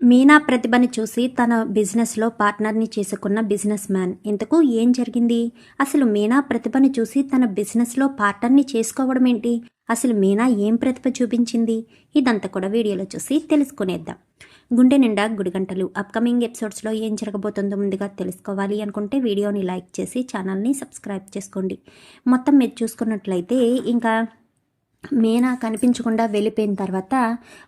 మీనా ప్రతిభని చూసి తన బిజినెస్లో పార్ట్నర్ని చేసుకున్న బిజినెస్ మ్యాన్ ఇంతకు ఏం జరిగింది? అసలు మీనా ప్రతిభని చూసి తన బిజినెస్లో పార్ట్నర్ని చేసుకోవడం ఏంటి? అసలు మీనా ఏం ప్రతిభ చూపించింది? ఇదంతా కూడా వీడియోలో చూసి తెలుసుకునేద్దాం. గుండె నిండా గుడిగంటలు. అప్కమింగ్ ఎపిసోడ్స్లో ఏం జరగబోతుందో ముందుగా తెలుసుకోవాలి అనుకుంటే వీడియోని లైక్ చేసి ఛానల్ని సబ్స్క్రైబ్ చేసుకోండి. మొత్తం మీరు చూసుకున్నట్లయితే ఇంకా మీనా కనిపించకుండా వెళ్ళిపోయిన తర్వాత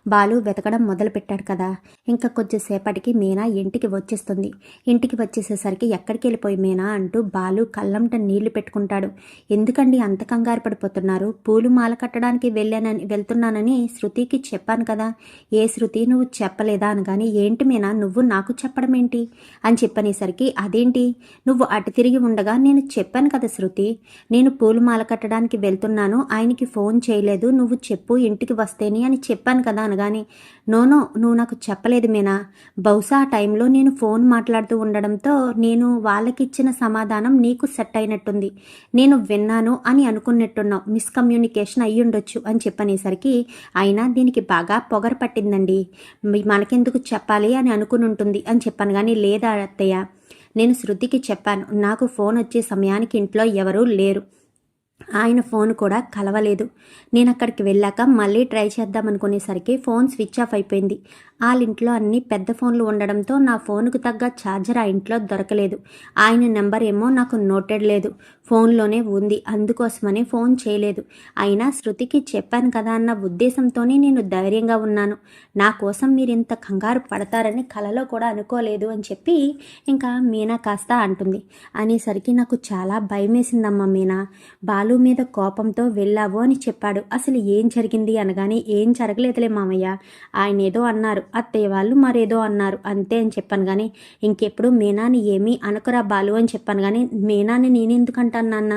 బాలు వెతకడం మొదలుపెట్టాడు కదా. ఇంకా కొద్దిసేపటికి మీనా ఇంటికి వచ్చేస్తుంది. ఇంటికి వచ్చేసేసరికి ఎక్కడికి వెళ్ళిపోయి మీనా అంటూ బాలు కళ్ళంట నీళ్ళు పెట్టుకుంటాడు. ఎందుకండి అంత కంగారు పడిపోతున్నారు? పూలు మాల కట్టడానికి వెళ్ళానని వెళ్తున్నానని శృతికి చెప్పాను కదా. ఏ శృతి? నువ్వు చెప్పలేదా అనగాని ఏంటి మీనా? నువ్వు నాకు చెప్పడం ఏంటి? అని చెప్పనేసరికి అదేంటి? నువ్వు అటు తిరిగి ఉండగా నేను చెప్పాను కదా శృతి. నేను పూలు మాల కట్టడానికి వెళ్తున్నాను. ఆయనకి ఫోన్ చేయలేదు. నువ్వు చెప్పు ఇంటికి వస్తేనే అని చెప్పాను కదా అనగాని నోనో నువ్వు నాకు చెప్పలేదు మీనా. బహుశా ఆ టైంలో నేను ఫోన్ మాట్లాడుతూ ఉండడంతో నేను వాళ్ళకిచ్చిన సమాధానం నీకు సెట్ అయినట్టుంది. నేను విన్నాను అని అనుకున్నట్టున్నావు. మిస్కమ్యూనికేషన్ అయ్యి ఉండొచ్చు అని చెప్పనేసరికి అయినా దీనికి బాగా పొగర పట్టిందండి. మనకెందుకు చెప్పాలి అని అనుకుని ఉంటుంది అని చెప్పాను కానీ లేదా అత్తయ్య నేను శృతికి చెప్పాను. నాకు ఫోన్ వచ్చే సమయానికి ఇంట్లో ఎవరూ లేరు. ఆయన ఫోన్ కూడా కలవలేదు. నేను అక్కడికి వెళ్ళాక మళ్ళీ ట్రై చేద్దాం అనుకునేసరికి ఫోన్ స్విచ్ ఆఫ్ అయిపోయింది. వాళ్ళ ఇంట్లో అన్ని పెద్ద ఫోన్లు ఉండడంతో నా ఫోన్కు తగ్గ ఛార్జర్ ఆ ఇంట్లో దొరకలేదు. ఆయన నెంబర్ ఏమో నాకు నోటెడ్ లేదు. ఫోన్లోనే ఉంది. అందుకోసమనే ఫోన్ చేయలేదు. అయినా శృతికి చెప్పాను కదా అన్న ఉద్దేశంతోనే నేను ధైర్యంగా ఉన్నాను. నా కోసం మీరు ఇంత కంగారు పడతారని కలలో కూడా అనుకోలేదు అని చెప్పి ఇంకా మీనా కాస్త అంటుంది. అనేసరికి నాకు చాలా భయమేసిందమ్మా మీనా. బాలు మీద కోపంతో వెళ్ళావు అని చెప్పాడు. అసలు ఏం జరిగింది అనగానే ఏం జరగలేదులే మామయ్య. ఆయన ఏదో అన్నారు. అత్తయ్య వాళ్ళు మరేదో అన్నారు. అంతే అని చెప్పాను కానీ ఇంకెప్పుడు మీనాని ఏమీ అనకురా బాలు అని చెప్పాను కానీ మీనాని నేను ఎందుకంటాను నాన్న?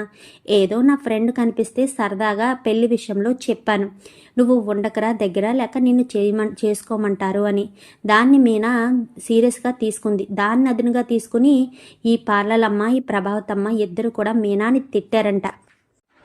ఏదో నా ఫ్రెండ్ కనిపిస్తే సరదాగా పెళ్ళి విషయంలో చెప్పాను. నువ్వు ఉండకరా దగ్గర లేక నిన్ను చేయమన్ చేసుకోమంటారు అని. దాన్ని మీనా సీరియస్గా తీసుకుంది. దాన్ని అదునుగా తీసుకుని ఈ పార్లలమ్మ ఈ ప్రభావతమ్మ ఇద్దరు కూడా మీనాని తిట్టారంట.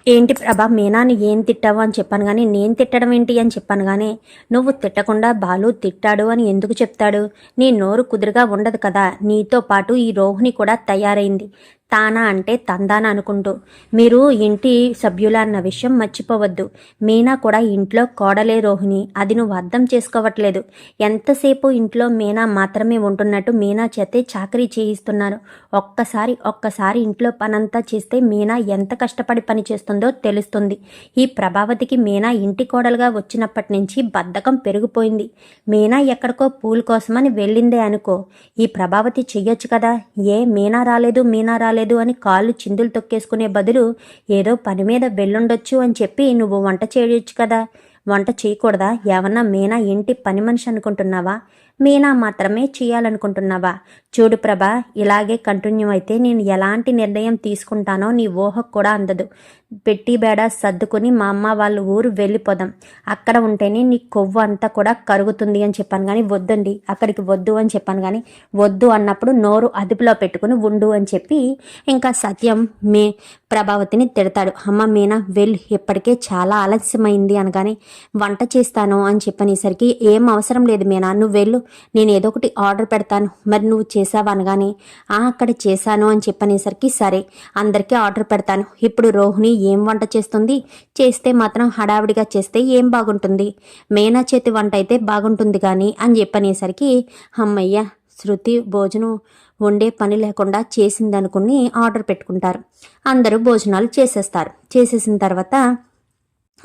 ఏంటి ప్రభా మీనాని ఏం తిట్టావు అని చెప్పాను కానీ నేను తిట్టడం ఏంటి అని చెప్పాను కానీ నువ్వు తిట్టకుండా బాలు తిట్టాడు అని ఎందుకు చెప్తాడు? నీ నోరు కుదురుగా ఉండదు కదా. నీతో పాటు ఈ రోహిణి కూడా తయారైంది. తానా అంటే తందాన అనుకుంటూ. మీరు ఇంటి సభ్యుల అన్న విషయం మర్చిపోవద్దు. మీనా కూడా ఇంట్లో కోడలే రోహిణి. అది నువ్వు అర్థం చేసుకోవట్లేదు. ఎంతసేపు ఇంట్లో మీనా మాత్రమే ఉంటున్నట్టు మీనా చేతే చాకరీ చేయిస్తున్నారు. ఒక్కసారి ఒక్కసారి ఇంట్లో పనంతా చేస్తే మీనా ఎంత కష్టపడి పని చేస్తుందో తెలుస్తుంది. ఈ ప్రభావతికి మీనా ఇంటి కోడలుగా వచ్చినప్పటి నుంచి బద్ధకం పెరిగిపోయింది. మీనా ఎక్కడికో పూల కోసమని వెళ్ళిందే అనుకో. ఈ ప్రభావతి చెయ్యొచ్చు కదా? ఏ మీనా రాలేదు మీనా రాలేదు. అని కాళ్ళు చిందులు తొక్కేసుకునే బదులు ఏదో పని మీద వెళ్ళుండొచ్చు అని చెప్పి నువ్వు వంట చేయొచ్చు కదా. వంట చేయకూడదా? ఏమన్నా మీనా ఇంటి పని మనిషి అనుకుంటున్నావా? మీనా మాత్రమే చేయాలనుకుంటున్నావా? చూడు ప్రభా ఇలాగే కంటిన్యూ అయితే నేను ఎలాంటి నిర్ణయం తీసుకుంటానో నీ ఊహకు కూడా అందదు. పెట్టి బేడ సర్దుకుని మా అమ్మ వాళ్ళ ఊరు వెళ్ళిపోదాం. అక్కడ ఉంటేనే నీ కొవ్వు అంతా కూడా కరుగుతుంది అని చెప్పాను కానీ వద్దండి. అక్కడికి వద్దు అని చెప్పాను కానీ వద్దు అన్నప్పుడు నోరు అదుపులో పెట్టుకుని ఉండు అని చెప్పి ఇంకా సత్యం మే ప్రభావతిని తిడతాడు. అమ్మ మీనా వెళ్ళు. ఇప్పటికే చాలా ఆలస్యమైంది అనగానే వంట చేస్తాను అని చెప్పనేసరికి ఏం అవసరం లేదు మీనా నువ్వు వెళ్ళు. నేను ఏదో ఒకటి ఆర్డర్ పెడతాను. మరి నువ్వు చేసావు అనగానే "ఆ, అక్కడ చేశాను అని చెప్పనేసరికి సరే అందరికీ ఆర్డర్ పెడతాను. ఇప్పుడు రోహిణి ఏం వంట చేస్తుంది? చేస్తే మాత్రం హడావిడిగా చేస్తే ఏం బాగుంటుంది? మేనా చేతి వంట అయితే బాగుంటుంది కానీ అని చెప్పనేసరికి అమ్మయ్య శృతి భోజనం వండే పని లేకుండా చేసిందనుకుని ఆర్డర్ పెట్టుకుంటారు. అందరూ భోజనాలు చేసేస్తారు. చేసేసిన తర్వాత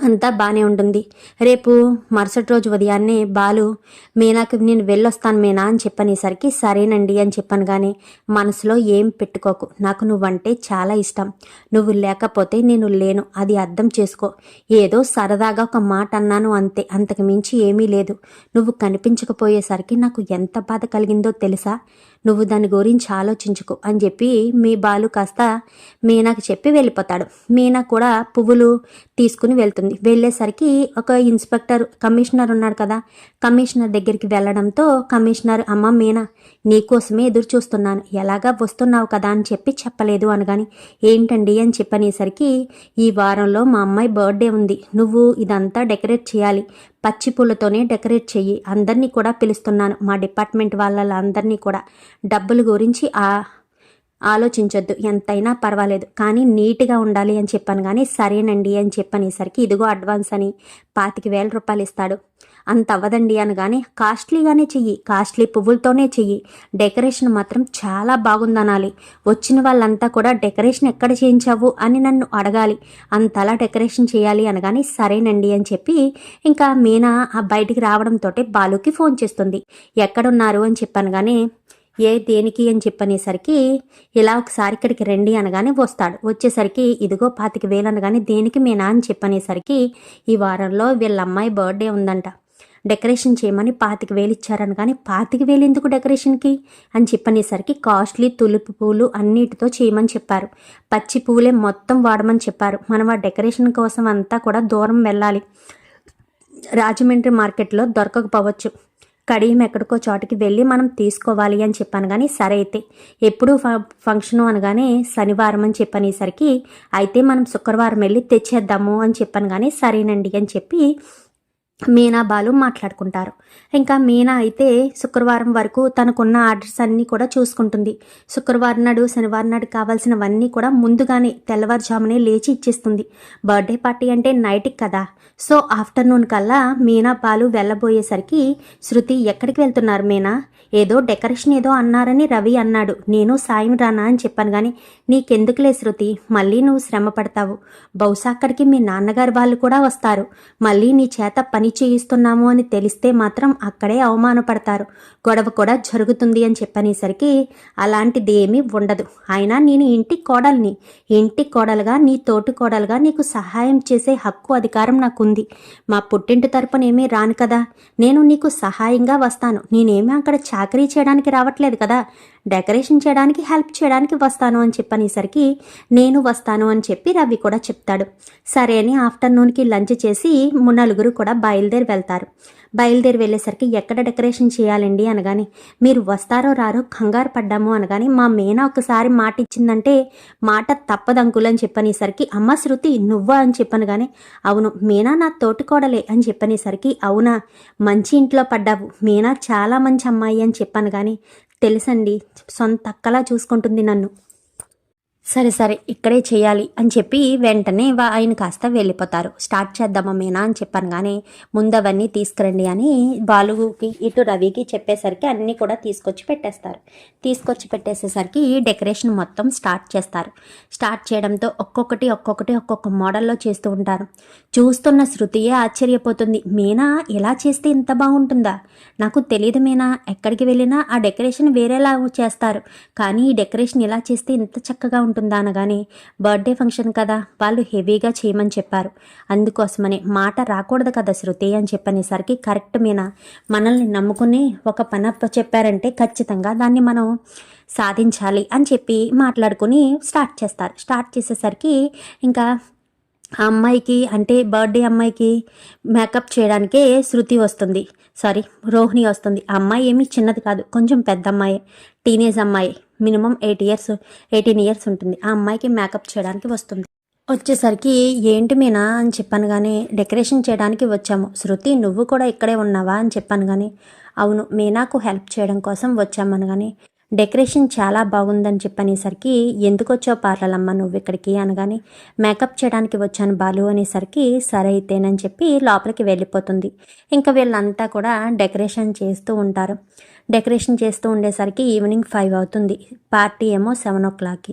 అంతా బాగానే ఉంటుంది. రేపు మరుసటి రోజు ఉదయాన్నే బాలు మీనాకి నేను వెళ్ళొస్తాను మీనా అని చెప్పనేసరికి సరేనండి అని చెప్పాను కానీ మనసులో ఏం పెట్టుకోకు. నాకు నువ్వంటే చాలా ఇష్టం. నువ్వు లేకపోతే నేను లేను. అది అర్థం చేసుకో. ఏదో సరదాగా ఒక మాట అన్నాను అంతే. అంతకు మించి ఏమీ లేదు. నువ్వు కనిపించకపోయేసరికి నాకు ఎంత బాధ కలిగిందో తెలుసా? నువ్వు దాని గురించి ఆలోచించుకో అని చెప్పి మీ బాలు కాస్త మీనాకి చెప్పి వెళ్ళిపోతాడు. మీనా కూడా పువ్వులు తీసుకుని వెళ్తుంది. వెళ్ళేసరికి ఒక ఇన్స్పెక్టర్ కమిషనర్ ఉన్నాడు కదా. కమిషనర్ దగ్గరికి వెళ్ళడంతో కమిషనర్ అమ్మ మీనా నీకోసమే ఎదురు చూస్తున్నాను. ఎలాగా వస్తున్నావు కదా? అని చెప్పి చెప్పలేదు అనగాని ఏంటండి? అని చెప్పనేసరికి ఈ వారంలో మా అమ్మాయి బర్త్డే ఉంది. నువ్వు ఇదంతా డెకరేట్ చేయాలి. పచ్చి పూలతోనే డెకరేట్ చెయ్యి. అందరినీ కూడా పిలుస్తున్నాను. మా డిపార్ట్మెంట్ వాళ్ళ అందరినీ కూడా. డబ్బుల గురించి ఆ ఆలోచించొద్దు. ఎంతైనా పర్వాలేదు. కానీ నీట్గా ఉండాలి అని చెప్పాను. కానీ సరేనండి అని చెప్పనేసరికి ఇదిగో అడ్వాన్స్ అని పాతిక వేల రూపాయలు ఇస్తాడు అంత అవ్వదండి అనగానే కాస్ట్లీగానే చెయ్యి కాస్ట్లీ పువ్వులతోనే చెయ్యి. డెకరేషన్ మాత్రం చాలా బాగుందనాలి. వచ్చిన వాళ్ళంతా కూడా డెకరేషన్ ఎక్కడ చేయించావు అని నన్ను అడగాలి. అంతలా డెకరేషన్ చేయాలి అనగానే సరేనండి అని చెప్పి ఇంకా మీనా ఆ బయటికి రావడంతో బాలుకి ఫోన్ చేస్తుంది. ఎక్కడున్నారు అని చెప్పాను కానీ ఏ దేనికి అని చెప్పనేసరికి ఇలా ఒకసారి ఇక్కడికి రండి అనగానే వస్తాడు. వచ్చేసరికి ఇదిగో పాతిక వేలు అనగానే దేనికి మీనా అని చెప్పనేసరికి ఈ వారంలో వీళ్ళ అమ్మాయి బర్త్డే ఉందంట. డెకరేషన్ చేయమని పాతిక వేలు ఇచ్చారని. కానీ పాతిక వేలు ఎందుకు డెకరేషన్కి? అని చెప్పనేసరికి కాస్ట్లీ తులుపు పూలు అన్నిటితో చేయమని చెప్పారు. పచ్చి పూలే మొత్తం వాడమని చెప్పారు. మనం ఆ డెకరేషన్ కోసం అంతా కూడా దూరం వెళ్ళాలి. రాజమండ్రి మార్కెట్లో దొరకకపోవచ్చు. కడియం ఎక్కడికో చోటికి వెళ్ళి మనం తీసుకోవాలి అని చెప్పాను కానీ సరే అయితే. ఎప్పుడు ఫంక్షను అనగానే శనివారం అని చెప్పనేసరికి అయితే మనం శుక్రవారం వెళ్ళి తెచ్చేద్దాము అని చెప్పాను కానీ సరేనండి అని చెప్పి మీనా బాలు మాట్లాడుకుంటారు. ఇంకా మీనా అయితే శుక్రవారం వరకు తనకున్న ఆర్డర్స్ అన్నీ కూడా చూసుకుంటుంది. శుక్రవారం నాడు శనివారం నాడు కావాల్సినవన్నీ కూడా ముందుగానే తెల్లవారుజామునే లేచి ఇచ్చేస్తుంది. బర్త్డే పార్టీ అంటే నైట్కి కదా. సో ఆఫ్టర్నూన్ కల్లా మీనా బాలు వెళ్ళబోయేసరికి శృతి ఎక్కడికి వెళ్తున్నారు మీనా? ఏదో డెకరేషన్ ఏదో అన్నారని రవి అన్నాడు. నేను సాయం రానా అని చెప్పాను కానీ నీకెందుకులే శృతి? మళ్ళీ నువ్వు శ్రమ పడతావు బహుశా అక్కడికి మీ నాన్నగారు వాళ్ళు కూడా వస్తారు. మళ్ళీ నీ చేత పని చేయిస్తున్నాము అని తెలిస్తే మాత్రం అక్కడే అవమానపడతారు. గొడవ కూడా జరుగుతుంది అని చెప్పనేసరికి అలాంటిది ఏమీ ఉండదు. అయినా నేను ఇంటి కోడల్ని ఇంటి కోడలుగా నీ తోటి కోడలుగా నీకు సహాయం చేసే హక్కు అధికారం నాకుంది. మా పుట్టింటి తరపున ఏమీ రాను కదా. నేను నీకు సహాయంగా వస్తాను. నేనేమీ అక్కడ చాకరీ చేయడానికి రావట్లేదు కదా. డెకరేషన్ చేయడానికి హెల్ప్ చేయడానికి వస్తాను అని చెప్పనేసరికి నేను వస్తాను అని చెప్పి రవి కూడా చెప్తాడు. సరే అని ఆఫ్టర్నూన్కి లంచ్ చేసి నలుగురు కూడా బయలుదేరి వెళ్తారు. బయలుదేరి వెళ్ళేసరికి ఎక్కడ డెకరేషన్ చేయాలండి అనగాని మీరు వస్తారో రారో కంగారు పడ్డాము అనగాని మా మేనా ఒకసారి మాట ఇచ్చిందంటే మాట తప్పదంకులు అని చెప్పనేసరికి అమ్మ శృతి నువ్వా అని చెప్పను కానీ అవును మీనా నా తోటికోడలే అని చెప్పనేసరికి అవునా మంచి ఇంట్లో పడ్డావు మీనా చాలా మంచి అమ్మాయి అని చెప్పాను కానీ తెలుసండి. సొంత అక్కలా చూసుకుంటుంది నన్ను. సరే సరే ఇక్కడే చేయాలి అని చెప్పి వెంటనే ఆయన కాస్త వెళ్ళిపోతారు. స్టార్ట్ చేద్దామా మీనా అని చెప్పాను కానీ ముందు అవన్నీ తీసుకురండి అని బాలుకి ఇటు రవికి చెప్పేసరికి అన్నీ కూడా తీసుకొచ్చి పెట్టేస్తారు. తీసుకొచ్చి పెట్టేసేసరికి డెకరేషన్ మొత్తం స్టార్ట్ చేస్తారు. స్టార్ట్ చేయడంతో ఒక్కొక్కటి ఒక్కొక్కటి ఒక్కొక్క మోడల్లో చేస్తూ ఉంటారు. చూస్తున్న శృతియే ఆశ్చర్యపోతుంది. మీనా ఎలా చేస్తే ఇంత బాగుంటుందా? నాకు తెలియదు మీనా. ఎక్కడికి వెళ్ళినా ఆ డెకరేషన్ వేరేలా చేస్తారు. కానీ ఈ డెకరేషన్ ఎలా చేస్తే ఇంత చక్కగా ఉంటుంది ఉంటుందా అనగానే బర్త్డే ఫంక్షన్ కదా వాళ్ళు హెవీగా చేయమని చెప్పారు. అందుకోసమని మాట రాకూడదు కదా శృతి అని చెప్పనేసరికి కరెక్ట్ మీద మనల్ని నమ్ముకుని ఒక పనప్ప చెప్పారంటే ఖచ్చితంగా దాన్ని మనం సాధించాలి అని చెప్పి మాట్లాడుకుని స్టార్ట్ చేస్తారు. స్టార్ట్ చేసేసరికి ఇంకా ఆ అమ్మాయికి అంటే బర్త్డే అమ్మాయికి మేకప్ చేయడానికే శృతి వస్తుంది. సారీ రోహిణి వస్తుంది. ఆ అమ్మాయి ఏమీ చిన్నది కాదు కొంచెం పెద్ద అమ్మాయి. టీనేజ్ అమ్మాయి. Minimum eight years eighteen years ఉంటుంది. ఆ అమ్మాయికి మేకప్ చేయడానికి వస్తుంది. వచ్చేసరికి ఏంటి మీనా అని చెప్పాను కానీ డెకరేషన్ చేయడానికి వచ్చాము. శృతి నువ్వు కూడా ఇక్కడే ఉన్నావా అని చెప్పాను కానీ అవును మీనాకు హెల్ప్ చేయడం కోసం వచ్చామని కానీ డెకరేషన్ చాలా బాగుందని చెప్పనేసరికి ఎందుకు వచ్చావు పార్లలమ్మ నువ్వు ఇక్కడికి? అనగానే మేకప్ చేయడానికి వచ్చాను బాలు అనేసరికి సరే అయితేనని చెప్పి లోపలికి వెళ్ళిపోతుంది. ఇంకా వీళ్ళంతా కూడా డెకరేషన్ చేస్తూ ఉంటారు. డెకరేషన్ చేస్తూ ఉండేసరికి ఈవినింగ్ ఫైవ్ అవుతుంది. పార్టీ ఏమో సెవెన్ ఓ క్లాక్కి.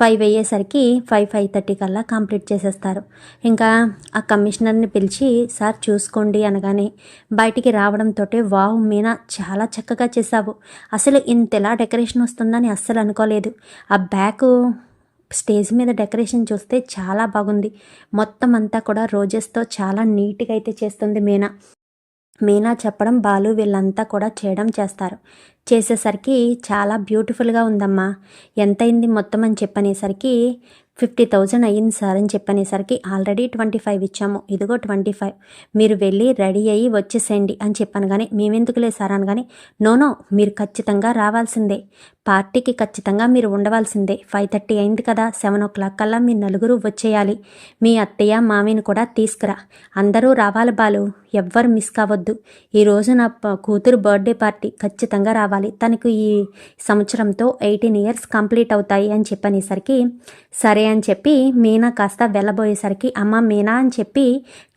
ఫైవ్ అయ్యేసరికి ఫైవ్ ఫైవ్ థర్టీ కల్లా కంప్లీట్ చేసేస్తారు. ఇంకా ఆ కమిషనర్ని పిలిచి సార్ చూసుకోండి అనగానే బయటికి రావడంతో వావ్ మీనా చాలా చక్కగా చేసావు అసలు ఇంతలా డెకరేషన్ వస్తుందని అస్సలు అనుకోలేదు. ఆ బ్యాక్ స్టేజ్ మీద డెకరేషన్ చూస్తే చాలా బాగుంది. మొత్తం అంతా కూడా రోజెస్తో చాలా నీట్గా అయితే చేస్తుంది మీనా. మీనా చెప్పడం బాలు వీళ్ళంతా కూడా చేయడం చేస్తారు. చేసేసరికి చాలా బ్యూటిఫుల్గా ఉందమ్మా. ఎంతైంది మొత్తం అని చెప్పనేసరికి ఫిఫ్టీ థౌజండ్ అయ్యింది సార్ అని చెప్పనేసరికి ఆల్రెడీ ట్వంటీ ఫైవ్ ఇచ్చాము. ఇదిగో ట్వంటీ ఫైవ్. మీరు వెళ్ళి రెడీ అయ్యి వచ్చేసేయండి అని చెప్పాను కానీ మేమెందుకులే సార్ అనగానే నోనో మీరు ఖచ్చితంగా రావాల్సిందే. పార్టీకి ఖచ్చితంగా మీరు ఉండవలసిందే. ఫైవ్ థర్టీ అయింది కదా సెవెన్ ఓ క్లాక్ కల్లా మీ నలుగురు వచ్చేయాలి. మీ అత్తయ్య మామిని కూడా తీసుకురా. అందరూ రావాలి బాలు. ఎవ్వరు మిస్ కావద్దు. ఈరోజు నా కూతురు బర్త్డే పార్టీ ఖచ్చితంగా రావాలి. తనకు ఈ సంవత్సరంతో ఎయిటీన్ ఇయర్స్ కంప్లీట్ అవుతాయి అని చెప్పనేసరికి సరే అని చెప్పి మీనా కాస్త వెళ్ళబోయేసరికి అమ్మ మీనా అని చెప్పి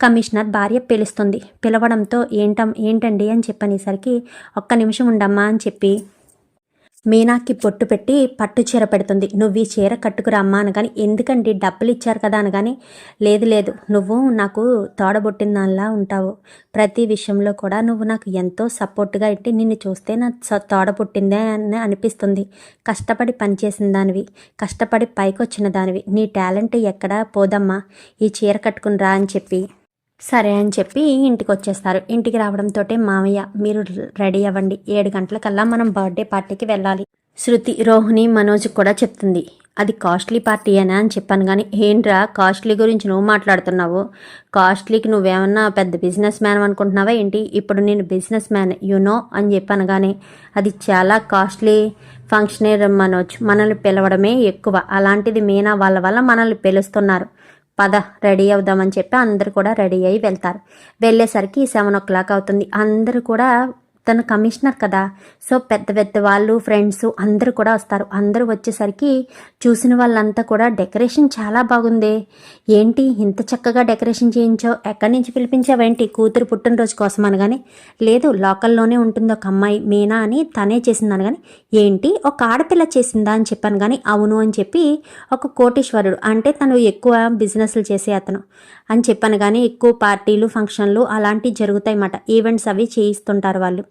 కమిషనర్ భార్య పిలుస్తుంది. పిలవడంతో ఏంటం ఏంటండి అని చెప్పనేసరికి ఒక్క నిమిషం ఉండమ్మా అని చెప్పి మీనాకి పొట్టు పెట్టి పట్టు చీర పెడుతుంది. నువ్వు ఈ చీర కట్టుకురా అమ్మా అనగాని ఎందుకండి? డబ్బులు ఇచ్చారు కదా అనగాని లేదు లేదు. నువ్వు నాకు తోడబొట్టిన దానిలా ఉంటావు. ప్రతి విషయంలో కూడా నువ్వు నాకు ఎంతో సపోర్ట్గా ఇట్టి నిన్ను చూస్తే నా తోడబుట్టిందే అని అనిపిస్తుంది. కష్టపడి పనిచేసిన దానివి కష్టపడి పైకి వచ్చిన దానివి. నీ టాలెంట్ ఎక్కడా పోదమ్మా. ఈ చీర కట్టుకుని రా అని చెప్పి సరే అని చెప్పి ఇంటికి వచ్చేస్తారు ఇంటికి రావడంతో మామయ్య మీరు రెడీ అవ్వండి. ఏడు గంటలకల్లా మనం బర్త్డే పార్టీకి వెళ్ళాలి. శృతి రోహిణి మనోజ్ కూడా చెప్తుంది. అది కాస్ట్లీ పార్టీయేనా అని చెప్పాను కానీ ఏంట్రా కాస్ట్లీ గురించి నువ్వు మాట్లాడుతున్నావు? కాస్ట్లీకి నువ్వేమన్నా పెద్ద బిజినెస్ మ్యాన్ అనుకుంటున్నావా ఏంటి? ఇప్పుడు నేను బిజినెస్ మ్యాన్ నో అని చెప్పాను కానీ అది చాలా కాస్ట్లీ. ఫంక్షనర్ మనోజ్ మనల్ని పిలవడమే ఎక్కువ. అలాంటిది మీనా వాళ్ళ వల్ల మనల్ని పిలుస్తున్నారు. పద రెడీ అవుదామని చెప్పి అందరు కూడా రెడీ అయ్యి వెళ్తారు. వెళ్ళేసరికి సెవెన్ ఓ క్లాక్ అవుతుంది. అందరూ కూడా తన కమిషనర్ కదా. సో పెద్ద పెద్ద వాళ్ళు ఫ్రెండ్స్ అందరూ కూడా వస్తారు. అందరూ వచ్చేసరికి చూసిన వాళ్ళంతా కూడా డెకరేషన్ చాలా బాగుంది. ఏంటి ఇంత చక్కగా డెకరేషన్ చేయించావు? ఎక్కడి నుంచి పిలిపించావేంటి? కూతురు పుట్టినరోజు కోసం అనగానే లేదు లోకల్లోనే ఉంటుంది ఒక అమ్మాయి మీనా అని తనే చేసింది అనగానే ఏంటి ఒక ఆడపిల్ల చేసిందా అని చెప్పాను కానీ అవును అని చెప్పి ఒక కోటీశ్వరుడు అంటే తను ఎక్కువ బిజినెస్లు చేసే అతను అని చెప్పాను కానీ ఎక్కువ పార్టీలు ఫంక్షన్లు అలాంటివి జరుగుతాయి అన్నమాట ఈవెంట్స్ అవి చేయిస్తుంటారు వాళ్ళు.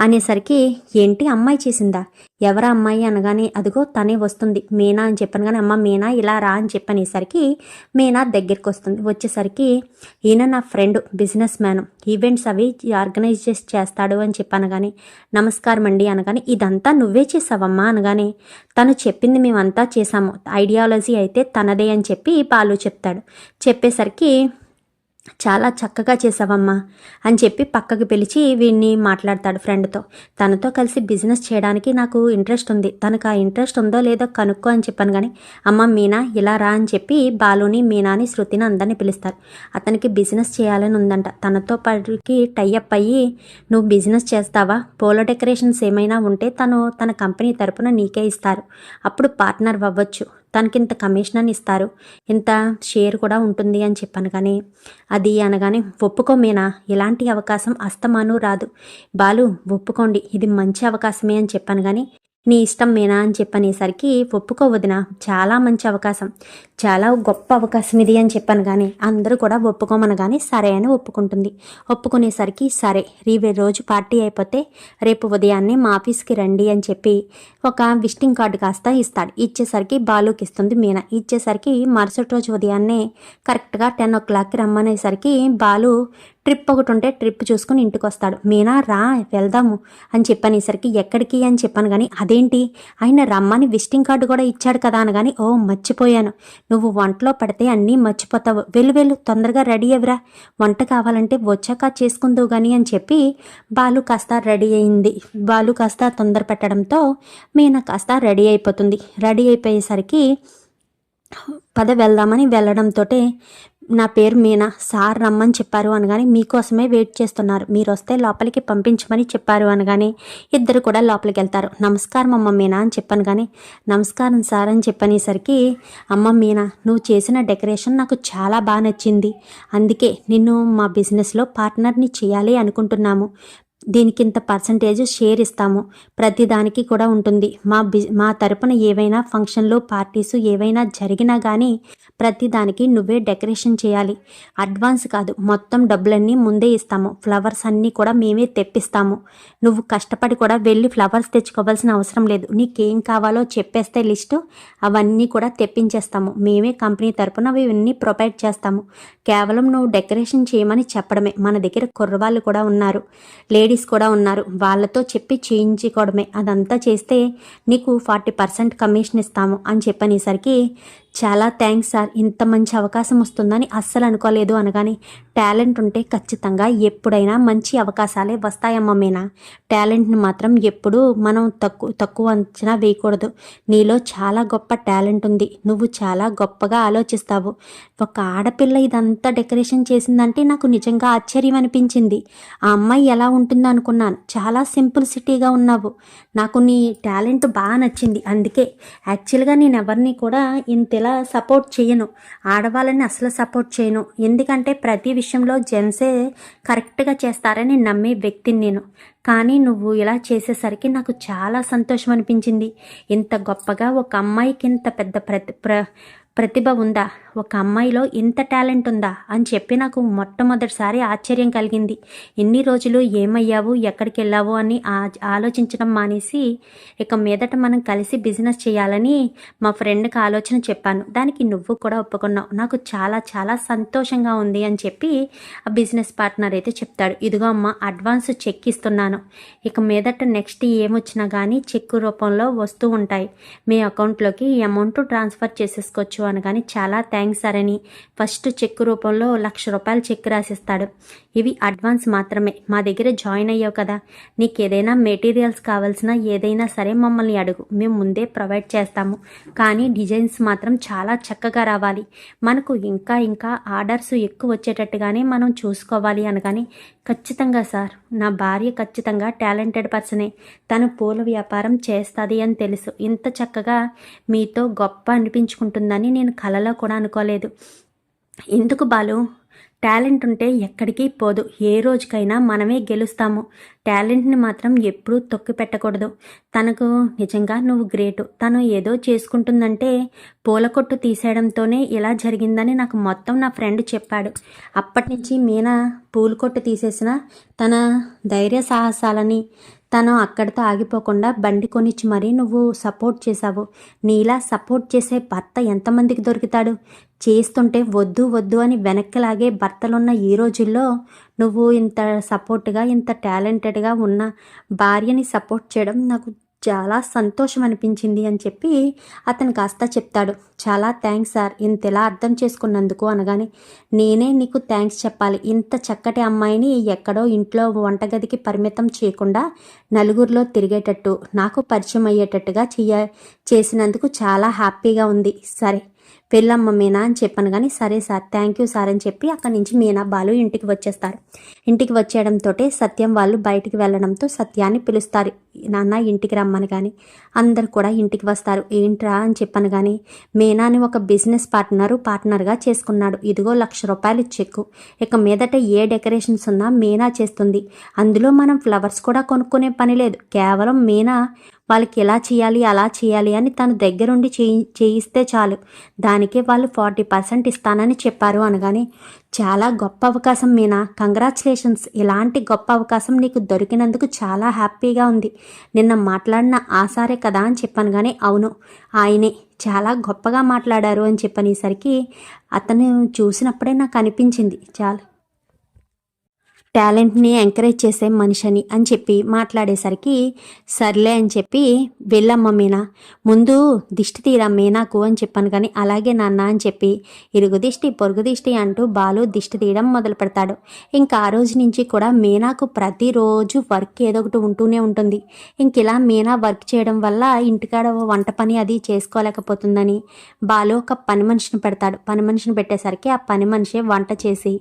అనేసరికి ఏంటి అమ్మాయి చేసిందా? ఎవరా అమ్మాయి? అనగానే అదిగో తనే వస్తుంది. మీనా? అని చెప్పాను. కానీ అమ్మ మీనా? ఇలా రా అని చెప్పనేసరికి మీనా దగ్గరికి వస్తుంది వచ్చేసరికి ఈయన నా ఫ్రెండ్ బిజినెస్ మ్యాన్. ఈవెంట్స్ అవి ఆర్గనైజ్ చేసి చేస్తాడు అని చెప్పాను. కానీ నమస్కారం అండి అనగానే ఇదంతా నువ్వే చేసావమ్మా అనగానే తను చెప్పింది మేమంతా చేసాము. ఐడియాలజీ అయితే తనదే అని చెప్పి బాలు చెప్తాడు. చెప్పేసరికి చాలా చక్కగా చేసావమ్మా అని చెప్పి పక్కకు పిలిచి వీడిని మాట్లాడతాడు ఫ్రెండ్తో. తనతో కలిసి బిజినెస్ చేయడానికి నాకు ఇంట్రెస్ట్ ఉంది. తనకు ఆ ఇంట్రెస్ట్ ఉందో లేదో కనుక్కో అని చెప్పాను కానీ అమ్మ మీనా ఇలా రా అని చెప్పి బాలుని మీనాని శృతిని అందరిని పిలుస్తారు. అతనికి బిజినెస్ చేయాలని ఉందంట. తనతో పాటుకి టైఅప్ అయ్యి నువ్వు బిజినెస్ చేస్తావా? పోలో డెకరేషన్స్ ఏమైనా ఉంటే తను తన కంపెనీ తరపున నీకే ఇస్తారు. అప్పుడు పార్ట్నర్ అవ్వచ్చు. తనకి ఇంత కమిషన్ అని ఇస్తారు. ఇంత షేర్ కూడా ఉంటుంది అని చెప్పాను కానీ అది అనగానే ఒప్పుకోమేనా ఇలాంటి అవకాశం అస్తమాను రాదు. బాలు ఒప్పుకోండి ఇది మంచి అవకాశమే అని చెప్పాను కానీ నీ ఇష్టం మేనా అని చెప్పనేసరికి ఒప్పుకోవదినా చాలా మంచి అవకాశం. చాలా గొప్ప అవకాశం ఇది అని చెప్పాను కానీ అందరూ కూడా ఒప్పుకోమనగానే సరే అని ఒప్పుకుంటుంది. ఒప్పుకునేసరికి సరే రీవే రోజు పార్టీ అయిపోతే రేపు ఉదయాన్నే మా ఆఫీస్కి రండి అని చెప్పి ఒక విజిటింగ్ కార్డు కాస్త ఇస్తాడు. ఇచ్చేసరికి బాలుకి ఇస్తుంది మీనా. ఇచ్చేసరికి మరుసటి రోజు ఉదయాన్నే కరెక్ట్గా టెన్ ఓ క్లాక్కి రమ్మనేసరికి బాలు ట్రిప్ ఒకటి ఉంటే ట్రిప్ చూసుకుని ఇంటికి వస్తాడు మీనా రా వెళ్దాము అని చెప్పనేసరికి ఎక్కడికి? అని చెప్పాను కానీ అదేంటి? ఆయన రమ్మని విజిటింగ్ కార్డు కూడా ఇచ్చాడు కదా అనగాని ఓ మర్చిపోయాను. నువ్వు వంటలో పడితే అన్నీ మర్చిపోతావు. వెళ్ళు వెళ్ళు తొందరగా రెడీ అవ్వరా. వంట కావాలంటే వచ్చాక చేసుకుందువు కానీ అని చెప్పి బాలు కాస్త రెడీ అయింది. బాలు కాస్త తొందర పెట్టడంతో మీనా కాస్త రెడీ అయిపోతుంది. రెడీ అయిపోయేసరికి పద వెళ్దామని వెళ్ళడంతో నా పేరు మీనా. సార్ రమ్మని చెప్పారు అనగానే మీకోసమే వెయిట్ చేస్తున్నారు. మీరు వస్తే లోపలికి పంపించమని చెప్పారు అనగానే ఇద్దరు కూడా లోపలికి వెళ్తారు. నమస్కారం అమ్మ మీనా అని చెప్పాను కానీ నమస్కారం సార్ అని చెప్పనేసరికి అమ్మ మీనా నువ్వు చేసిన డెకరేషన్ నాకు చాలా బాగా నచ్చింది. అందుకే నిన్ను మా బిజినెస్లో పార్ట్నర్ని చేయాలి అనుకుంటున్నాము. దీనికి ఇంత పర్సంటేజ్ షేర్ ఇస్తాము. ప్రతిదానికి కూడా ఉంటుంది. మా బి మా తరపున ఏవైనా ఫంక్షన్లు పార్టీస్ ఏవైనా జరిగినా కానీ ప్రతిదానికి నువ్వే డెకరేషన్ చేయాలి. అడ్వాన్స్ కాదు. మొత్తం డబ్బులన్నీ ముందే ఇస్తాము. ఫ్లవర్స్ అన్నీ కూడా మేమే తెప్పిస్తాము. నువ్వు కష్టపడి కూడా వెళ్ళి ఫ్లవర్స్ తెచ్చుకోవాల్సిన అవసరం లేదు. నీకేం కావాలో చెప్పేస్తే లిస్టు అవన్నీ కూడా తెప్పించేస్తాము. మేమే కంపెనీ తరపున అవి ఇవన్నీ ప్రొవైడ్ చేస్తాము. కేవలం నువ్వు డెకరేషన్ చేయమని చెప్పడమే. మన దగ్గర కుర్రవాళ్ళు కూడా ఉన్నారు. లేడీ లేడీస్ కూడా ఉన్నారు. వాళ్ళతో చెప్పి చేయించుకోవడమే. అదంతా చేస్తే నీకు ఫార్టీ పర్సెంట్ కమిషన్ ఇస్తాము అని చెప్పనేసరికి చాలా థ్యాంక్స్ సార్ ఇంత మంచి అవకాశం వస్తుందని అస్సలు అనుకోలేదు అనగానే టాలెంట్ ఉంటే ఖచ్చితంగా ఎప్పుడైనా మంచి అవకాశాలే వస్తాయమ్మ మీనా. టాలెంట్ని మాత్రం ఎప్పుడూ మనం తక్కువ తక్కువ అంచనా వేయకూడదు. నీలో చాలా గొప్ప టాలెంట్ ఉంది. నువ్వు చాలా గొప్పగా ఆలోచిస్తావు. ఒక ఆడపిల్ల ఇదంతా డెకరేషన్ చేసిందంటే నాకు నిజంగా ఆశ్చర్యం అనిపించింది. ఆ అమ్మాయి ఎలా ఉంటుందో అనుకున్నాను. చాలా సింపుల్ సిటీగా ఉన్నావు. నాకు నీ టాలెంట్ బాగా నచ్చింది. అందుకే యాక్చువల్గా నేను ఎవరిని కూడా ఇంత ఎలా సపోర్ట్ చేయను? ఆడవాళ్ళని అసలు సపోర్ట్ చేయను. ఎందుకంటే ప్రతి విషయంలో జెంట్సే కరెక్ట్గా చేస్తారని నమ్మే వ్యక్తిని నేను. కానీ నువ్వు ఇలా చేసేసరికి నాకు చాలా సంతోషం అనిపించింది. ఇంత గొప్పగా ఒక అమ్మాయికి ఇంత పెద్ద ప్రతి ప్ర ప్రతిభ ఉందా? ఒక అమ్మాయిలో ఇంత టాలెంట్ ఉందా? అని చెప్పి నాకు మొట్టమొదటిసారి ఆశ్చర్యం కలిగింది. ఎన్ని రోజులు ఏమయ్యావు ఎక్కడికి వెళ్ళావు అని ఆలోచించడం మానేసి ఇక మీదట మనం కలిసి బిజినెస్ చేయాలని మా ఫ్రెండ్కి ఆలోచన చెప్పాను. దానికి నువ్వు కూడా ఒప్పుకున్నావు. నాకు చాలా చాలా సంతోషంగా ఉంది అని చెప్పి ఆ బిజినెస్ పార్ట్నర్ అయితే చెప్తాడు. ఇదిగో అమ్మ అడ్వాన్స్ చెక్ ఇస్తున్నాను. ఇక మీదట నెక్స్ట్ ఏమొచ్చినా కానీ చెక్ రూపంలో వస్తూ ఉంటాయి. మీ అకౌంట్లోకి ఈ అమౌంట్ ట్రాన్స్ఫర్ చేసేసుకోవచ్చు అనగాని చాలా థ్యాంక్స్ సార్ అని ఫస్ట్ చెక్ రూపంలో లక్ష రూపాయలు చెక్ రాసిస్తాడు. ఇవి అడ్వాన్స్ మాత్రమే. మా దగ్గర జాయిన్ అయ్యావు కదా. నీకు ఏదైనా మెటీరియల్స్ కావాల్సిన ఏదైనా సరే మమ్మల్ని అడుగు. మేము ముందే ప్రొవైడ్ చేస్తాము. కానీ డిజైన్స్ మాత్రం చాలా చక్కగా రావాలి. మనకు ఇంకా ఇంకా ఆర్డర్స్ ఎక్కువ వచ్చేటట్టుగానే మనం చూసుకోవాలి అనగానే ఖచ్చితంగా సార్. నా భార్య ఖచ్చితంగా టాలెంటెడ్ పర్సనే. తను పూల వ్యాపారం చేస్తుంది అని తెలుసు. ఇంత చక్కగా మీతో గొప్ప అనిపించుకుంటుందని నేను కలలో కూడా అనుకోలేదు. ఎందుకు బాలు? టాలెంట్ ఉంటే ఎక్కడికి పోదు. ఏ రోజుకైనా మనమే గెలుస్తాము. టాలెంట్ని మాత్రం ఎప్పుడూ తొక్కి పెట్టకూడదు. తనకు నిజంగా నువ్వు గ్రేటు. తను ఏదో చేసుకుంటుందంటే పూల కొట్టు తీసేయడంతోనే ఇలా జరిగిందని నాకు మొత్తం నా ఫ్రెండ్ చెప్పాడు. అప్పటి నుంచి మీనా పూల కొట్టు తీసేసిన తన ధైర్య సాహసాలని తను అక్కడితో ఆగిపోకుండా బండి కొనిచ్చి మరీ నువ్వు సపోర్ట్ చేశావు. నీలా సపోర్ట్ చేసే భర్త ఎంతమందికి దొరుకుతాడు? చేస్తుంటే వద్దు వద్దు అని వెనక్కి లాగే భర్తలున్న ఈ రోజుల్లో నువ్వు ఇంత సపోర్ట్గా ఇంత టాలెంటెడ్గా ఉన్న భార్యని సపోర్ట్ చేయడం నాకు చాలా సంతోషం అనిపించింది అని చెప్పి అతను కాస్త చెప్తాడు. చాలా థ్యాంక్స్ సార్ ఇంత ఎలా అర్థం చేసుకున్నందుకు అనగానే నేనే నీకు థ్యాంక్స్ చెప్పాలి. ఇంత చక్కటి అమ్మాయిని ఎక్కడో ఇంట్లో వంటగదికి పరిమితం చేయకుండా నలుగురిలో తిరిగేటట్టు నాకు పరిచయం అయ్యేటట్టుగా చెయ్య చేసినందుకు చాలా హ్యాపీగా ఉంది. సరే. పెళ్ళమ్మ మీనా అని చెప్పాను కానీ సరే సార్ థ్యాంక్ యూ సార్ అని చెప్పి అక్కడి నుంచి మీనా బాలు ఇంటికి వచ్చేస్తారు. ఇంటికి వచ్చేయడంతో సత్యం వాళ్ళు బయటికి వెళ్ళడంతో సత్యాన్ని పిలుస్తారు. నాన్న ఇంటికి రమ్మని కానీ అందరు కూడా ఇంటికి వస్తారు. ఏంట్రా అని చెప్పాను కానీ మీనాని ఒక బిజినెస్ పార్ట్నరు పార్ట్నర్గా చేసుకున్నాడు. ఇదిగో లక్ష రూపాయలు చెక్కు. ఇక మీదట ఏ డెకరేషన్స్ ఉన్నా మీనా చేస్తుంది. అందులో మనం ఫ్లవర్స్ కూడా కొనుక్కునే పని లేదు. కేవలం మీనా వాళ్ళకి ఇలా చేయాలి అలా చేయాలి అని తను దగ్గరుండి చేయి చేయిస్తే చాలు. దానికే వాళ్ళు ఫార్టీ పర్సెంట్ ఇస్తానని చెప్పారు అనగానే చాలా గొప్ప అవకాశం మీనా. కంగ్రాచులేషన్స్. ఇలాంటి గొప్ప అవకాశం నీకు దొరికినందుకు చాలా హ్యాపీగా ఉంది. నిన్న మాట్లాడిన ఆసారే కదా అని చెప్పాను కానీ అవును ఆయనే. చాలా గొప్పగా మాట్లాడారు అని చెప్పనేసరికి అతను చూసినప్పుడే నాకు అనిపించింది. చాలా. టాలెంట్ని ఎంకరేజ్ చేసే మనిషిని అని చెప్పి మాట్లాడేసరికి సర్లే అని చెప్పి వెళ్ళమ్మ మీనా ముందు దిష్టి తీరా మీనాకు అని చెప్పాను కానీ అలాగే నాన్న అని చెప్పి ఇరుగు దిష్టి పొరుగు దిష్టి అంటూ బాలు దిష్టి తీయడం మొదలు పెడతాడు. ఇంకా ఆ రోజు నుంచి కూడా మీనాకు ప్రతిరోజు వర్క్ ఏదో ఒకటి ఉంటూనే ఉంటుంది. ఇంక ఇలా మీనా వర్క్ చేయడం వల్ల ఇంటికాడ వంట పని అది చేసుకోలేకపోతుందని బాలు ఒక పని మనిషిని పెడతాడు. పని మనిషిని పెట్టేసరికి ఆ పని మనిషి వంట చేసి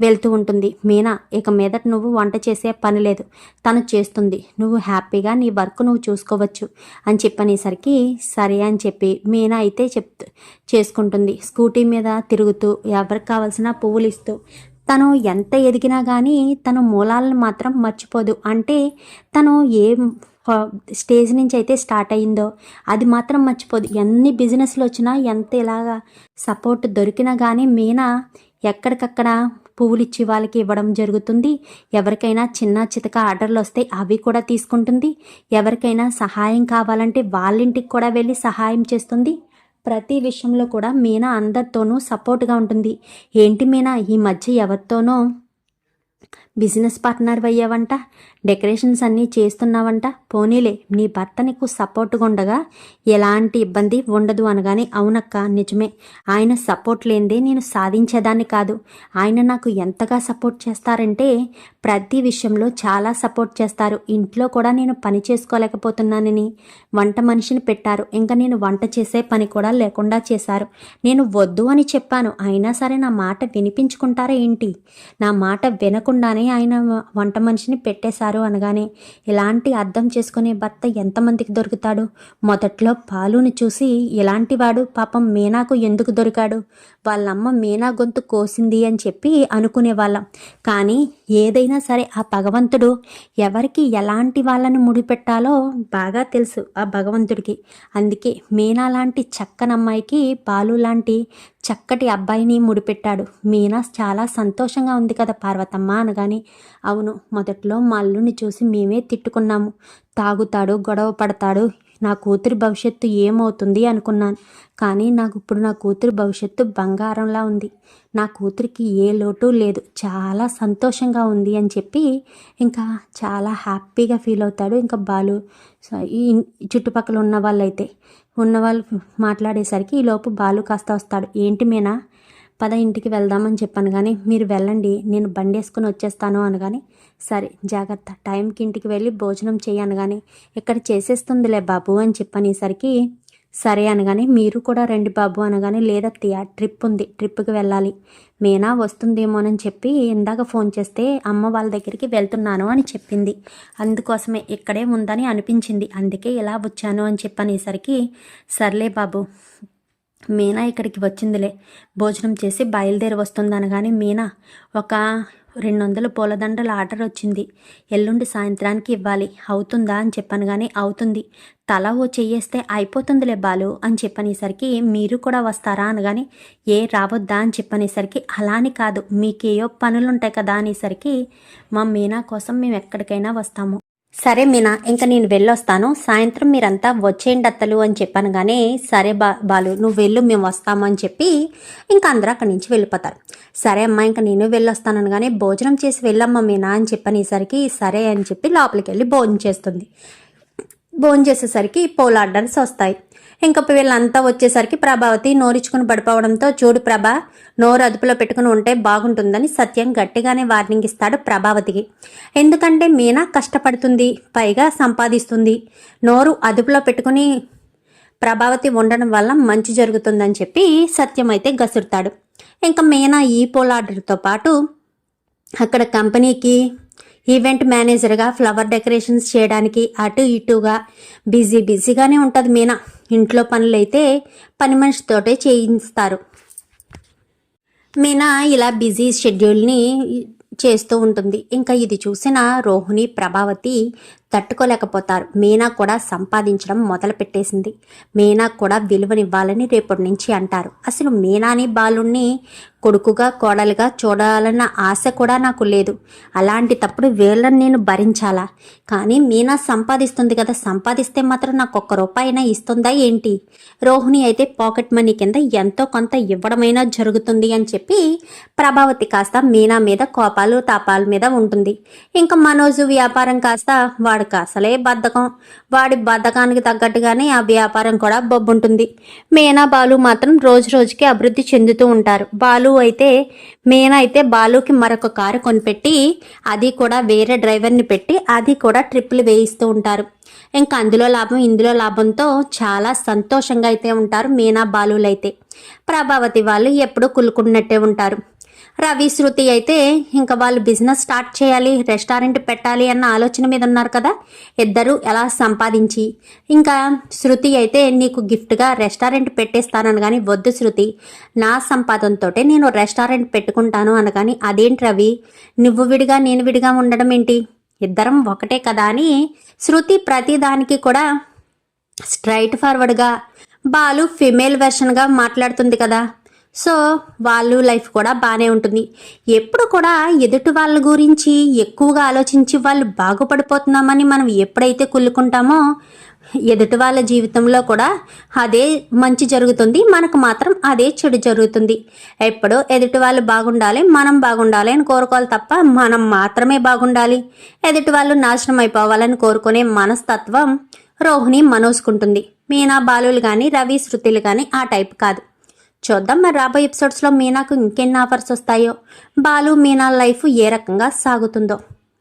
వెళ్తూ ఉంటుంది. మీనా ఇక మీదట నువ్వు వంట చేసే పని లేదు. తను చేస్తుంది. నువ్వు హ్యాపీగా నీ వర్క్ నువ్వు చూసుకోవచ్చు అని చెప్పనేసరికి సరే అని చెప్పి మీనా అయితే చెప్తూ చేసుకుంటుంది. స్కూటీ మీద తిరుగుతూ ఎవరికి కావాల్సిన పువ్వులు ఇస్తూ. తను ఎంత ఎదిగినా కానీ తన మూలాలను మాత్రం మర్చిపోదు. అంటే తను ఏ స్టేజ్ నుంచి అయితే స్టార్ట్ అయిందో అది మాత్రం మర్చిపోదు. ఎన్ని బిజినెస్లు వచ్చినా ఎంత ఇలాగా సపోర్ట్ దొరికినా కానీ మీనా ఎక్కడికక్కడ పువ్వులిచ్చి వాళ్ళకి ఇవ్వడం జరుగుతుంది. ఎవరికైనా చిన్న చితక ఆర్డర్లు వస్తే అవి కూడా తీసుకుంటుంది. ఎవరికైనా సహాయం కావాలంటే వాళ్ళ ఇంటికి కూడా వెళ్ళి సహాయం చేస్తుంది. ప్రతి విషయంలో కూడా మీనా అందరితోనూ సపోర్ట్గా ఉంటుంది. ఏంటి మీనా ఈ మధ్య ఎవరితోనో బిజినెస్ పార్ట్నర్ అయ్యావంట? డెకరేషన్స్ అన్నీ చేస్తున్నావంట? పోనీలే నీ భర్త నీకు సపోర్ట్గా ఉండగా ఎలాంటి ఇబ్బంది ఉండదు అనగానే అవునక్క నిజమే. ఆయన సపోర్ట్ లేనిదే నేను సాధించేదాన్ని కాదు. ఆయన నాకు ఎంతగా సపోర్ట్ చేస్తారంటే ప్రతి విషయంలో చాలా సపోర్ట్ చేస్తారు. ఇంట్లో కూడా నేను పని చేసుకోలేకపోతున్నానని వంట మనిషిని పెట్టారు. ఇంకా నేను వంట చేసే పని కూడా లేకుండా చేశారు. నేను వద్దు అని చెప్పాను. అయినా సరే నా మాట వినిపించుకుంటారా ఏంటి? నా మాట వినకుండానే ఆయన వంట మనిషిని పెట్టేశారు. అనగానే ఇలాంటి అర్థం చేసుకునే భర్త ఎంతమందికి దొరుకుతాడు? మొదట్లో పాలుని చూసి ఇలాంటి వాడు పాపం మీనాకు ఎందుకు దొరికాడు? వాళ్ళమ్మ మీనా గొంతు కోసింది అని చెప్పి అనుకునేవాళ్ళం. కానీ ఏదైనా సరే ఆ భగవంతుడు ఎవరికి ఎలాంటి వాళ్ళని ముడిపెట్టాలో బాగా తెలుసు ఆ భగవంతుడికి. అందుకే మీనా లాంటి చక్కని అమ్మాయికి బాలు లాంటి చక్కటి అబ్బాయిని ముడిపెట్టాడు. మీనా చాలా సంతోషంగా ఉంది కదా పార్వతమ్మ అనగాని. అవును మొదట్లో మా అల్లుని చూసి మేమే తిట్టుకున్నాము. తాగుతాడు గొడవ పడతాడు నా కూతురి భవిష్యత్తు ఏమవుతుంది అనుకున్నాను. కానీ నాకు ఇప్పుడు నా కూతురి భవిష్యత్తు బంగారంలా ఉంది. నా కూతురికి ఏ లోటు లేదు. చాలా సంతోషంగా ఉంది అని చెప్పి ఇంకా చాలా హ్యాపీగా ఫీల్ అవుతాడు ఇంకా బాలు. ఈ చుట్టుపక్కల ఉన్న వాళ్ళైతే ఉన్నవాళ్ళు మాట్లాడేసరికి ఈ లోపు బాలు కాస్త వస్తాడు. ఏంటి మీనా? పద ఇంటికి వెళ్దామని చెప్పాను కానీ మీరు వెళ్ళండి నేను బండి వేసుకుని వచ్చేస్తాను అనగానే సరే జాగ్రత్త. టైంకి ఇంటికి వెళ్ళి భోజనం చేయను కానీ ఇక్కడ చేసేస్తుందిలే బాబు అని చెప్పనేసరికి సరే అనగానే మీరు కూడా రండి బాబు అనగానే లేదత్తయ్య ట్రిప్ ఉంది ట్రిప్కి వెళ్ళాలి. మేనా వస్తుందేమోనని చెప్పి ఇందాక ఫోన్ చేస్తే అమ్మ వాళ్ళ దగ్గరికి వెళ్తున్నాను అని చెప్పింది. అందుకోసమే ఇక్కడే ఉందని అనిపించింది. అందుకే ఇలా వచ్చాను అని చెప్పనేసరికి సర్లే బాబు మీనా ఇక్కడికి వచ్చిందిలే. భోజనం చేసి బయలుదేరి వస్తుందనగానే మీనా ఒక రెండు వందల పూలదండల ఆర్డర్ వచ్చింది. ఎల్లుండి సాయంత్రానికి ఇవ్వాలి. అవుతుందా అని చెప్పాను కానీ అవుతుంది. తల ఓ చెయ్యేస్తే అయిపోతుందిలే బాలు అని చెప్పనేసరికి మీరు కూడా వస్తారా అనగాని ఏ రావద్దా అని చెప్పనేసరికి అలాని కాదు. మీకేయో పనులుంటాయి కదా అనేసరికి మా మీనా కోసం మేము ఎక్కడికైనా వస్తాము. సరే మీనా ఇంకా నేను వెళ్ళొస్తాను. సాయంత్రం మీరంతా వచ్చేయండి అత్తలు అని చెప్పాను కానీ సరే బా బాలు నువ్వు వెళ్ళు మేము వస్తాము అని చెప్పి ఇంకా అందరూ అక్కడి నుంచి వెళ్ళిపోతారు. సరే అమ్మా ఇంకా నేను వెళ్ళొస్తాను అనగానే భోజనం చేసి వెళ్ళమ్మా మీనా అని చెప్పనేసరికి సరే అని చెప్పి లోపలికి వెళ్ళి భోజనం చేస్తుంది. భోజనం చేసేసరికి పోలాడ్డర్స్ వస్తాయి. ఇంకా వీళ్ళంతా వచ్చేసరికి ప్రభావతి నోరిచ్చుకుని పడిపోవడంతో చూడు ప్రభ నోరు అదుపులో పెట్టుకుని ఉంటే బాగుంటుందని సత్యం గట్టిగానే వార్నింగ్ ఇస్తాడు ప్రభావతికి. ఎందుకంటే మీనా కష్టపడుతుంది పైగా సంపాదిస్తుంది. నోరు అదుపులో పెట్టుకుని ప్రభావతి ఉండడం వల్ల మంచి జరుగుతుందని చెప్పి సత్యం అయితే గసురుతాడు. ఇంకా మీనా ఈ పోలాడర్తో పాటు అక్కడ కంపెనీకి ఈవెంట్ మేనేజర్గా ఫ్లవర్ డెకరేషన్స్ చేయడానికి అటు ఇటుగా బిజీ బిజీగానే ఉంటుంది మీనా. ఇంట్లో పనులైతే పని మనిషితోటే చేయిస్తారు. మీనా ఇలా బిజీ షెడ్యూల్ని చేస్తూ ఉంటుంది. ఇంకా ఇది చూసిన రోహిణి ప్రభావతి తట్టుకోలేకపోతారు. మీనా కూడా సంపాదించడం మొదలుపెట్టేసింది. మీనా కూడా విలువనివ్వాలని రేపటి నుంచి అంటారు. అసలు మీనాని బాలుణ్ణి కొడుకుగా కోడలుగా చూడాలన్న ఆశ కూడా నాకు లేదు. అలాంటి తప్పుడు వీళ్ళని నేను భరించాలా? కానీ మీనా సంపాదిస్తుంది కదా సంపాదిస్తే మాత్రం నాకు ఒక్క రూపాయినా ఇస్తుందా ఏంటి? రోహిణి అయితే పాకెట్ మనీ కింద ఎంతో కొంత ఇవ్వడమైనా జరుగుతుంది అని చెప్పి ప్రభావతి కాస్త మీనా మీద కోపాలు తాపాల మీద ఉంటుంది. ఇంకా మనోజు వ్యాపారం కాస్త వాడికి. అసలే బద్ధకం. వాడి బద్ధకానికి తగ్గట్టుగానే ఆ వ్యాపారం కూడా బొబ్బుంటుంది. మీనా బాలు మాత్రం రోజు రోజుకి అభివృద్ధి చెందుతూ ఉంటారు. బాలు అయితే మీనా అయితే బాలుకి మరొక కారు కొనిపెట్టి అది కూడా వేరే డ్రైవర్ని పెట్టి అది కూడా ట్రిప్పులు వేయిస్తూ ఉంటారు. ఇంకా అందులో లాభం ఇందులో లాభంతో చాలా సంతోషంగా అయితే ఉంటారు మీనా బాలులైతే. ప్రభావతి వాళ్ళు ఎప్పుడూ కులుకున్నట్టే ఉంటారు. రవి శృతి అయితే ఇంకా వాళ్ళు బిజినెస్ స్టార్ట్ చేయాలి రెస్టారెంట్ పెట్టాలి అన్న ఆలోచన మీద ఉన్నారు కదా. ఇద్దరు ఎలా సంపాదించి? ఇంకా శృతి అయితే నీకు గిఫ్ట్గా రెస్టారెంట్ పెట్టేస్తానని కానీ వద్దు శృతి. నా సంపాదనతో నేను రెస్టారెంట్ పెట్టుకుంటాను అనగాని అదేంటి రవి? నువ్వు విడిగా నేను విడిగా ఉండడం ఏంటి? ఇద్దరం ఒకటే కదా అని శృతి ప్రతిదానికి కూడా స్ట్రైట్ ఫార్వర్డ్గా బాలు ఫిమేల్ వెర్షన్గా మాట్లాడుతుంది కదా. సో వాళ్ళు లైఫ్ కూడా బాగానే ఉంటుంది. ఎప్పుడు కూడా ఎదుటి వాళ్ళ గురించి ఎక్కువగా ఆలోచించి వాళ్ళు బాగుపడిపోతున్నామని మనం ఎప్పుడైతే కుళ్ళుకుంటామో ఎదుటి వాళ్ళ జీవితంలో కూడా అదే మంచి జరుగుతుంది. మనకు మాత్రం అదే చెడు జరుగుతుంది. ఎప్పుడో ఎదుటి వాళ్ళు బాగుండాలి మనం బాగుండాలి అని కోరుకోవాలి తప్ప మనం మాత్రమే బాగుండాలి. ఎదుటి వాళ్ళు నాశనం అయిపోవాలని కోరుకునే మనస్తత్వం రోహిణి మనోసుకుంటుంది మీనా బాలులు కానీ రవి శృతులు కానీ ఆ టైప్ కాదు. చూద్దాం మరి రాబోయే ఎపిసోడ్స్లో మీనాకు ఇంకెన్ని ఆఫర్స్ వస్తాయో. బాలు మీనా లైఫ్ ఏ రకంగా సాగుతుందో.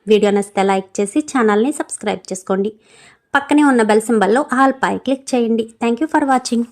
వీడియో నచ్చితే లైక్ చేసి ఛానల్ని సబ్స్క్రైబ్ చేసుకోండి. పక్కనే ఉన్న బెల్ సింబల్లో ఆల్ పై క్లిక్ చేయండి. Thank you for watching